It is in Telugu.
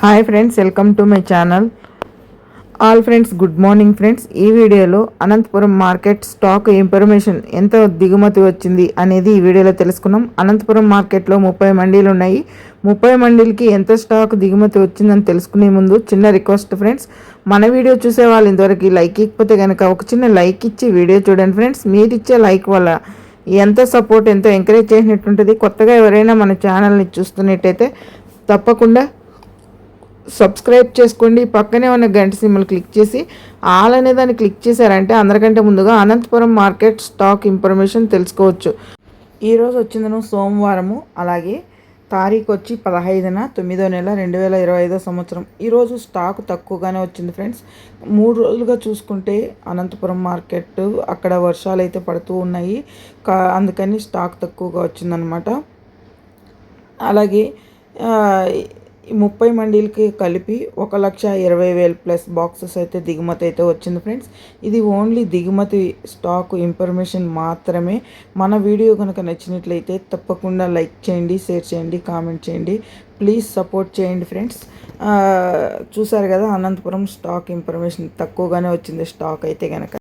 Hi friends welcome to my channel. All friends good morning friends. ఈ వీడియోలో అనంతపురం మార్కెట్ స్టాక్ ఇన్ఫర్మేషన్ ఎంత దిగుమతి వచ్చింది అనేది ఈ వీడియోలో తెలుసుకున్నాం. అనంతపురం మార్కెట్లో ముప్పై మండీలు ఉన్నాయి. ముప్పై మండీలకి ఎంత స్టాక్ దిగుమతి వచ్చిందని తెలుసుకునే ముందు చిన్న రిక్వెస్ట్ ఫ్రెండ్స్. మన వీడియో చూసే వాళ్ళు ఇంతవరకు లైక్ ఇకపోతే కనుక ఒక చిన్న లైక్ ఇచ్చి వీడియో చూడండి ఫ్రెండ్స్. మీరు ఇచ్చే లైక్ వల్ల ఎంత సపోర్ట్ ఎంతో ఎంకరేజ్ చేసినట్టుంటుంది కొత్తగా ఎవరైనా మన ఛానల్ని చూస్తున్నట్టయితే తప్పకుండా సబ్స్క్రైబ్ చేసుకోండి. పక్కనే ఉన్న గంట సింబల్ క్లిక్ చేసి ఆల్ అనే దాన్ని క్లిక్ చేశారంటే అందరికంటే ముందుగా అనంతపురం మార్కెట్ స్టాక్ ఇన్ఫర్మేషన్ తెలుసుకోవచ్చు. ఈరోజు వచ్చిందను సోమవారము. అలాగే తారీఖు వచ్చి పదహైదున తొమ్మిదో నెల రెండు వేల ఇరవై ఐదో సంవత్సరం. ఈరోజు స్టాక్ తక్కువగానే వచ్చింది ఫ్రెండ్స్. మూడు రోజులుగా చూసుకుంటే అనంతపురం మార్కెట్ అక్కడ వర్షాలు అయితే పడుతూ ఉన్నాయి. కా అందుకని స్టాక్ తక్కువగా వచ్చిందనమాట. అలాగే ఈ ముప్పై మండీలకి కలిపి ఒక లక్ష ఇరవై వేలు ప్లస్ బాక్సెస్ అయితే దిగుమతి అయితే వచ్చింది ఫ్రెండ్స్. ఇది ఓన్లీ దిగుమతి స్టాక్ ఇన్ఫర్మేషన్ మాత్రమే. మన వీడియో కనుక నచ్చినట్లయితే తప్పకుండా లైక్ చేయండి షేర్ చేయండి కామెంట్ చేయండి. ప్లీజ్ సపోర్ట్ చేయండి ఫ్రెండ్స్. చూసారు కదా అనంతపురం స్టాక్ ఇన్ఫర్మేషన్ తక్కువగానే వచ్చింది స్టాక్ అయితే కనుక